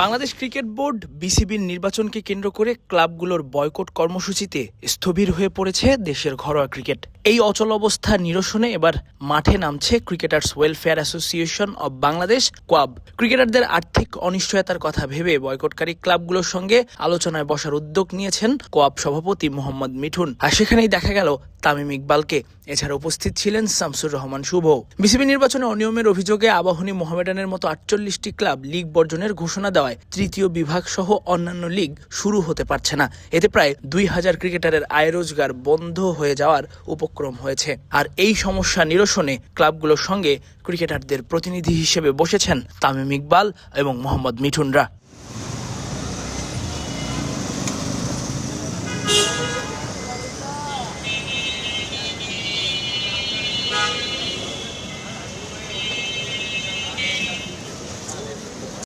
Bangladesh cricket board বিসিবির নির্বাচনকে কেন্দ্র করে ক্লাবগুলোর বয়কট কর্মসূচিতে স্থবির হয়ে পড়েছে দেশের ঘরোয়া ক্রিকেট। এই অচল অবস্থা নিরসনে এবার মাঠে নামছে cricketers welfare association of Bangladesh COAB ক্রিকেটারদের আর্থিক অনিশ্চয়তার কথা ভেবে বয়কটকারী ক্লাবগুলোর সঙ্গে আলোচনায় বসার উদ্যোগ নিয়েছেন কোয়াব সভাপতি মোহাম্মদ মিঠুন। আর সেখানেই দেখা গেল তামিম ইকবালকে। এছাড়া উপস্থিত ছিলেন শামসুর রহমান শুভ। বিসিবি নির্বাচনে অনিয়মের অভিযোগে আবাহনী মোহামেডানের মতো আটচল্লিশটি ক্লাব লীগ বর্জনের ঘোষণা দেওয়ায় তৃতীয় বিভাগ সহ অন্যান্য লীগ শুরু হতে পারছে না। এতে প্রায় দুই হাজার ক্রিকেটারের আয় রোজগার বন্ধ হয়ে যাওয়ার উপক্রম হয়েছে। আর এই সমস্যা নিরসনে ক্লাবগুলোর সঙ্গে ক্রিকেটারদের প্রতিনিধি হিসেবে বসেছেন তামিম ইকবাল এবং মোহাম্মদ মিঠুনরা।